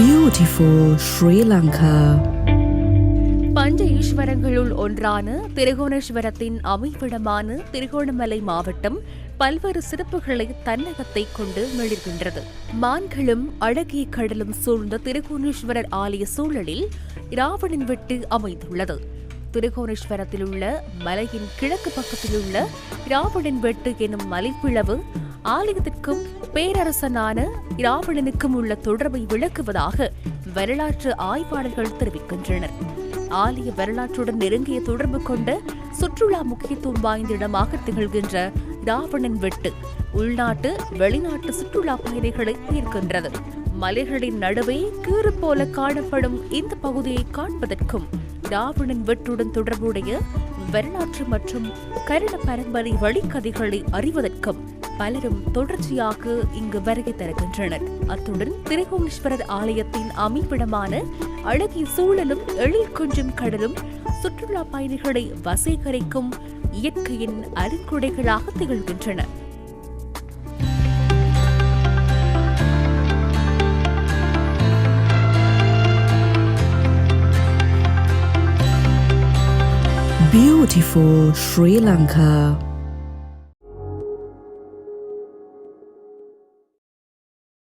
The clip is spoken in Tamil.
Beautiful Sri Lanka. பஞ்ச ஈஸ்வரங்களுள் ஒன்றான திருகோணேஸ்வரத்தின் அமைவிடமான திருகோணமலை மாவட்டம் பல்வேறு சிறப்புகளை தன்னகத்தை கொண்டு மிளிர்கின்றது மான்களும் அழகிய கடலும் சூழ்ந்த திருகோணேஸ்வரர் ஆலய சூழலில் ராவணன் வெட்டு அமைந்துள்ளது திருகோணேஸ்வரத்தில் உள்ள மலையின் கிழக்கு பக்கத்தில் உள்ள ராவணன் வெட்டு எனும் மலைப்பிளவு ஆலயத்திற்கும் பேரரசனான ராவணனுக்கும் உள்ள தொடர்பை விளக்குவதாக வரலாற்று ஆய்வாளர்கள் தெரிவிக்கின்றனர். ஆலய வரலாற்றுடன் நெருங்கிய தொடர்பு கொண்ட சுற்றுலா முக்கியத்துவம் வாய்ந்த இடமாக திகழ்கின்ற ராவணன் வெட்டு உள்நாட்டு வெளிநாட்டு சுற்றுலா பயணிகளை ஈர்க்கின்றது. மலைகளின் நடுவே கீறு போல காணப்படும் இந்த பகுதியை காண்பதற்கும் ராவணன் வெட்டுடன் தொடர்புடைய வரலாற்று மற்றும் கருண பரம்பரை வழிக்கதைகளை அறிவதற்கும் பலரும் தொடர்ச்சியாக இங்கு வருகை தருகின்றனர் அத்துடன் திருகோணேஸ்வரர் ஆலயத்தின் அமைப்பிடமான அழகிய சூழலும் எழில் கொஞ்சும் கடலும் சுற்றுலா பயணிகளை வசீகரிக்கும் இயற்கையின் அருங்குடைகளாக திகழ்கின்றன Beautiful Sri Lanka.